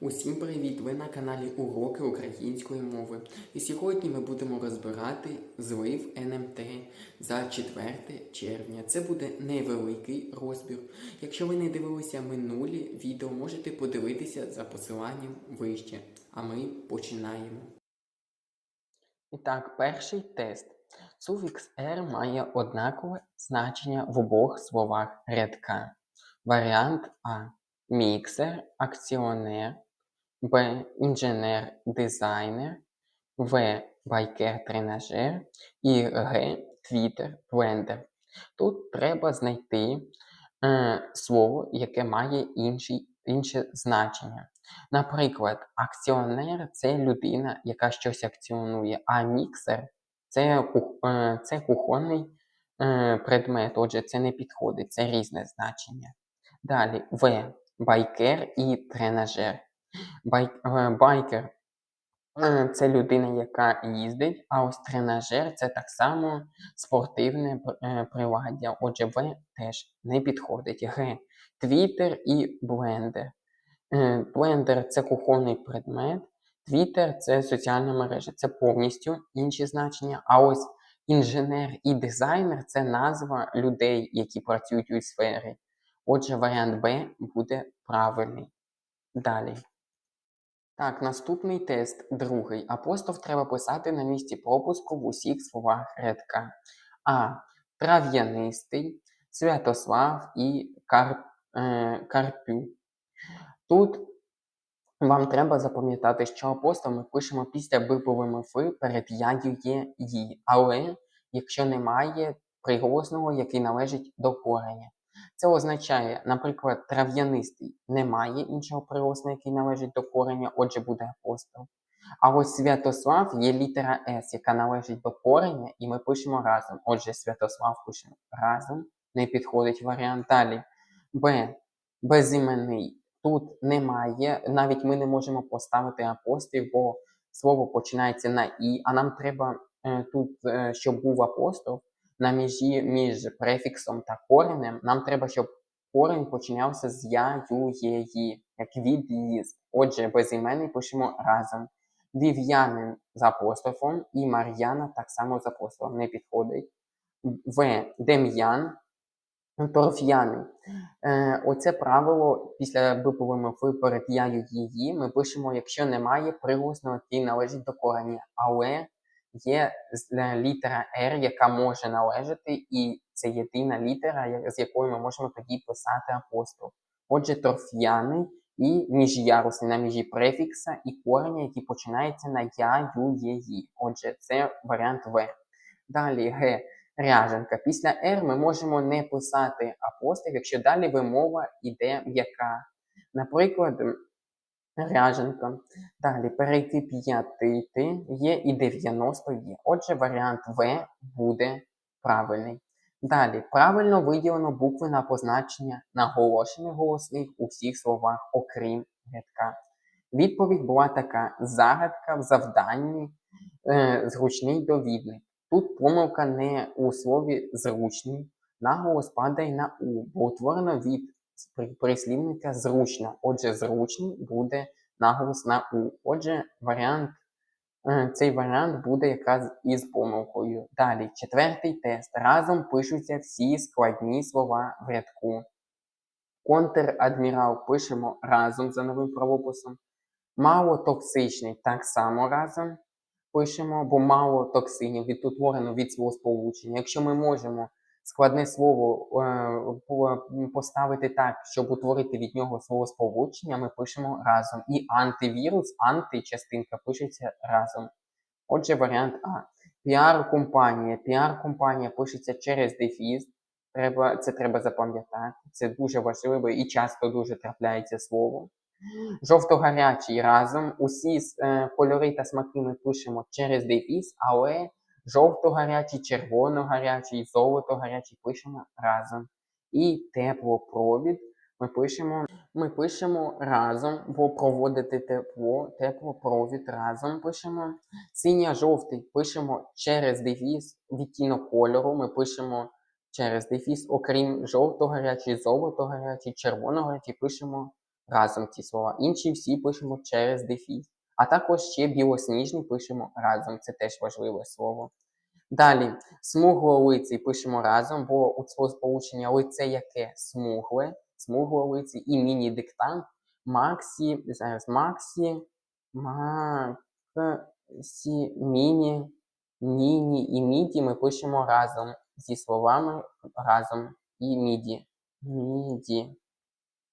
Усім привіт! Ви на каналі Уроки української мови. І сьогодні ми будемо розбирати злив НМТ за 4 червня. Це буде невеликий розбір. Якщо ви не дивилися минулі відео, можете подивитися за посиланням вище. А ми починаємо. І так, перший тест. Суфікс R має однакове значення в обох словах рядка. Варіант А. Міксер, акціонер. Б. Інженер, дизайнер. В. Байкер, тренажер. І Г. Твіттер, блендер. Тут треба знайти е, слово, яке має інший, інше значення. Наприклад, акціонер це людина, яка щось акціонує, а міксер це, е, це кухонний е, предмет. Отже, це не підходить, це різне значення. Далі В. Байкер і тренажер. Бай, е, байкер е, це людина, яка їздить, а ось тренажер це так само спортивне е, приладдя. Отже, В теж не підходить. Г. Твіттер і блендер. Блендер це кухонний предмет, Твіттер це соціальна мережа, це повністю інші значення. А ось інженер і дизайнер це назва людей, які працюють у сфері. Отже, варіант Б буде правильний. Далі. Так, наступний тест, другий. Апостроф треба писати на місці пропуску в усіх словах рядка. А. Трав'янистий, Святослав і Кар... е, Карпю. Тут вам треба запам'ятати, що апостол ми пишемо після биповими фи перед яю є ї. Але якщо немає приголосного, який належить до кореня. Це означає, наприклад, трав'янистий немає іншого приголосного, який належить до кореня, отже буде апостол. А ось Святослав є літера С, яка належить до кореня, і ми пишемо разом. Отже, Святослав пишемо разом, не підходить варіант далі. Б. Безіменний. Тут немає, навіть ми не можемо поставити апостроф, бо слово починається на І, а нам треба е, тут, е, щоб був апостроф на межі між префіксом та коренем, нам треба, щоб корень починався з я, ю, є, ї, як від. Отже, безіменний пишемо разом. Вів'янин з апострофом і Мар'яна так само з апострофом не підходить. В. Дем'ян, торф'яний. Е, оце правило після биповими фи перед яю її ми пишемо, якщо немає приголосного, який належить до корення, але є е, літера R, яка може належати, і це єдина літера, з якою ми можемо тоді писати апостол. Отже, торф'яний і міжярусний на межі префікса і кореня, який починається на я, ю, є, ї. Отже, це варіант В. Далі Г. Ряженка. Після R ми можемо не писати апостроф, якщо далі вимова йде м'яка. Наприклад, ряженка. Далі перейти п'ятити є і 90 є. Отже, варіант В буде правильний. Далі правильно виділено букви на позначення наголошених голосних у всіх словах, окрім рядка. Відповідь була така: загадка в завданні е, зручний довідник. Тут помилка не у слові зручний, наголос падає на у, бо утворено від прислівника зручно. Отже, зручний буде наголос на у. Отже, варіант, е, цей варіант буде якраз із помилкою. Далі, четвертий тест. Разом пишуться всі складні слова в рядку. Контр-адмірал пишемо разом за новим правописом. Малотоксичний так само разом пишемо, бо мало токсинів від утворено від словосполучення. Якщо ми можемо складне слово е, поставити так, щоб утворити від нього словосполучення, ми пишемо разом. І антивірус, античастинка пишеться разом. Отже, варіант А. Піар-компанія. Піар-компанія пишеться через дефіс. Треба, це треба запам'ятати. Це дуже важливо і часто дуже трапляється слово. Жовто-гарячий разом. Усі е, кольори та смаки ми пишемо через дефіс, але жовто-гарячий, червоно-гарячий, золото-гарячий пишемо разом. І теплопровід ми пишемо, ми пишемо разом, бо проводити тепло, теплопровід разом пишемо. Синя-жовтий пишемо через дефіс, відтінок кольору ми пишемо через дефіс, окрім жовто-гарячий, золото-гарячий, червоно-гарячий пишемо разом ці слова. Інші всі пишемо через дефіс. А також ще білосніжний пишемо разом. Це теж важливе слово. Далі, смуглолиций пишемо разом, бо у цього сполучення лице яке смугле, смуглолиций і міні-диктант. Максі, зараз Максі, Максі, Міні, Міні і Міді ми пишемо разом зі словами разом і міді. Міді.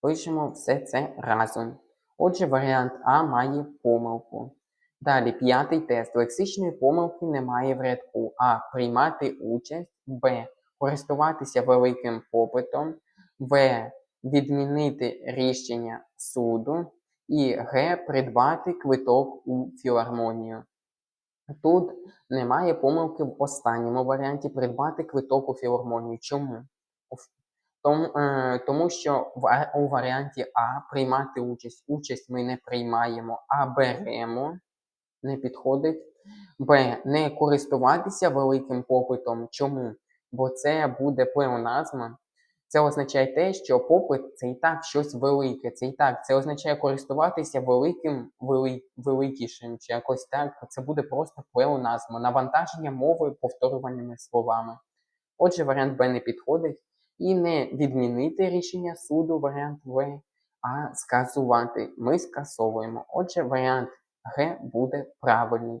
Пишемо все це разом. Отже, варіант А має помилку. Далі, п'ятий тест. Лексичної помилки немає в рядку. А. Приймати участь. Б. Користуватися великим попитом. В. Відмінити рішення суду. І Г. Придбати квиток у філармонію. Тут немає помилки в останньому варіанті придбати квиток у філармонію. Чому? Тому, е, тому що в, у варіанті А приймати участь. Участь ми не приймаємо, а беремо не підходить. Б. Не користуватися великим попитом. Чому? Бо це буде плеоназма. Це означає те, що попит це і так щось велике. Це і так, це означає користуватися великим, вели, великішим, чи якось так. Це буде просто плеоназма, навантаження мови повторюваними словами. Отже, варіант Б не підходить. І не відмінити рішення суду, варіант В, а скасувати. Ми скасовуємо. Отже, варіант Г буде правильний.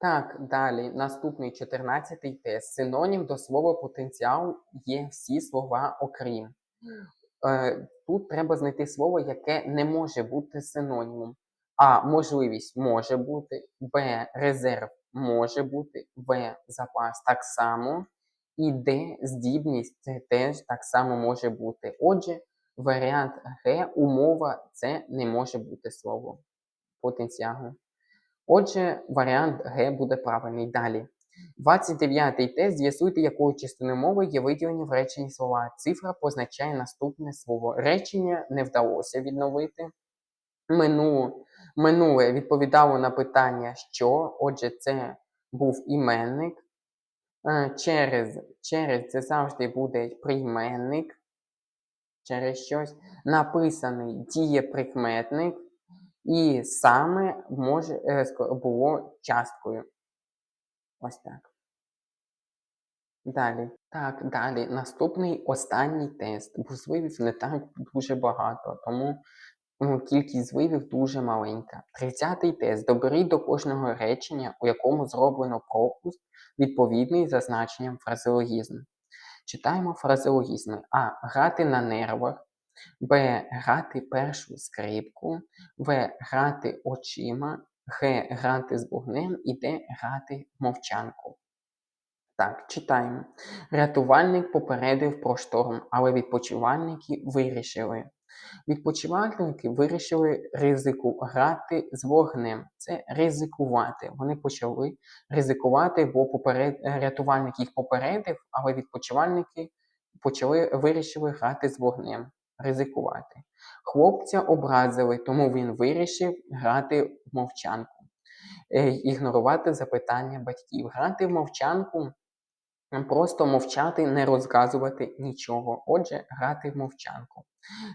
Так, далі, наступний 14-й тест. Синонім до слова потенціал є всі слова окрім. Е, Тут треба знайти слово, яке не може бути синонімом. А. Можливість може бути, Б. Резерв може бути, В. Запас так само. І Д. Здібність це теж так само може бути. Отже, варіант Г, умова це не може бути слово потенціалу. Отже, варіант Г буде правильний. Далі. 29-й тест. З'ясуйте, якою частиною мови є виділені в реченні слова. Цифра позначає наступне слово. Речення не вдалося відновити. Минуло, минуле відповідало на питання, що. Отже, це був іменник. Через через це завжди буде прийменник. Через щось. Написаний дієприкметник. І саме може е, було часткою. Ось так. Далі. Так, далі. Наступний останній тест. Бо звивів не так дуже багато, тому ну, кількість звивів дуже маленька. Тридцятий тест. Доберіть до кожного речення, у якому зроблено пропуск, відповідний за значенням. Читаємо фразеологізми. А. Грати на нервах. Б. Грати першу скрипку, В. Грати очима, Г. Грати з вогнем і Д. Грати мовчанку. Так, читаємо. Рятувальник попередив про шторм, але відпочивальники вирішили. Відпочивальники вирішили ризику грати з вогнем. Це ризикувати. Вони почали ризикувати, бо поперед... рятувальник їх попередив, але відпочивальники почали вирішили грати з вогнем ризикувати. Хлопця образили, тому він вирішив грати в мовчанку, е, ігнорувати запитання батьків. Грати в мовчанку, просто мовчати, не розказувати нічого. Отже, грати в мовчанку.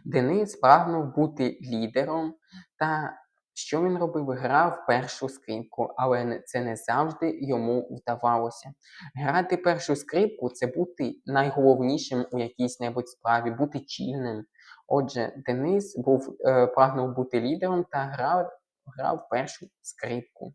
Денис прагнув бути лідером та що він робив? Грав першу скрипку, але це не завжди йому вдавалося. Грати першу скрипку це бути найголовнішим у якійсь небудь справі, бути чільним. Отже, Денис був, е, прагнув бути лідером та грав, грав першу скрипку.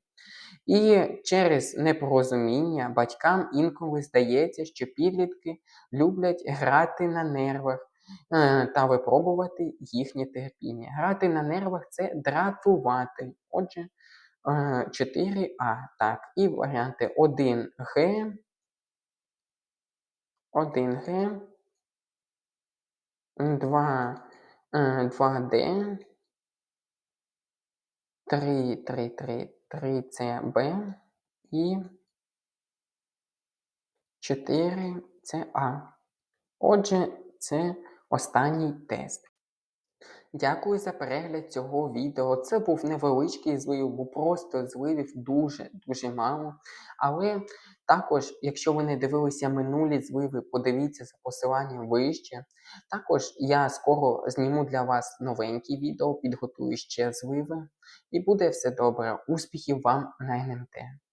І через непорозуміння батькам інколи здається, що підлітки люблять грати на нервах. Е, та випробувати їхнє терпіння. Грати на нервах це дратувати. Отже, 4А. Е, так, і варіанти 1Г, 1Г, 2, 2D, 3, 3, 3, 3CB і 4 це А. Отже, це останній тест. Дякую за перегляд цього відео. Це був невеличкий злив, бо просто зливів дуже-дуже мало. Але також, якщо ви не дивилися минулі зливи, подивіться за посиланням вище. Також я скоро зніму для вас новенькі відео, підготую ще зливи. І буде все добре. Успіхів вам на НМТ!